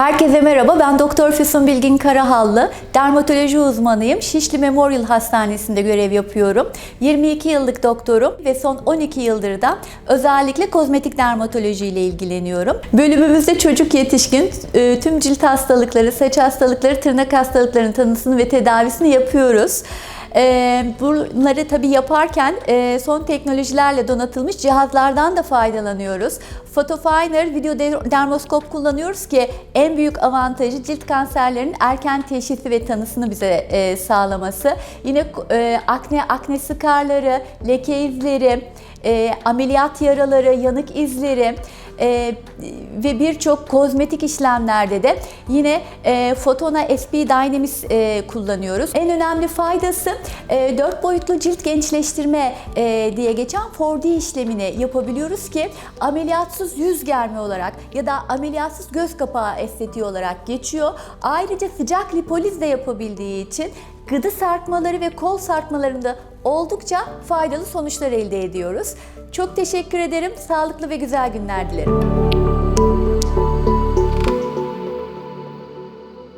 Herkese merhaba, ben Doktor Füsun Bilgin Karahallı, dermatoloji uzmanıyım. Şişli Memorial Hastanesi'nde görev yapıyorum. 22 yıllık doktorum ve son 12 yıldır da özellikle kozmetik dermatoloji ile ilgileniyorum. Bölümümüzde çocuk yetişkin e, tüm cilt hastalıkları, saç hastalıkları, tırnak hastalıklarının tanısını ve tedavisini yapıyoruz. Ee, bunları tabii yaparken e, son teknolojilerle donatılmış cihazlardan da faydalanıyoruz. Photofiner video de- dermoskop kullanıyoruz ki en büyük avantajı cilt kanserlerinin erken teşhisi ve tanısını bize e, sağlaması. Yine e, akne, akne sıkarları, leke izleri, ameliyat yaraları, yanık izleri e, ve birçok kozmetik işlemlerde de yine e, Fotona SP Dynamis e, kullanıyoruz. En önemli faydası e, 4 boyutlu cilt gençleştirme e, diye geçen 4D işlemini yapabiliyoruz ki ameliyatsız yüz germe olarak ya da ameliyatsız göz kapağı estetiği olarak geçiyor. Ayrıca sıcak lipoliz de yapabildiği için gıdı sarkmaları ve kol sarkmalarında oldukça faydalı sonuçlar elde ediyoruz. Çok teşekkür ederim. Sağlıklı ve güzel günler dilerim.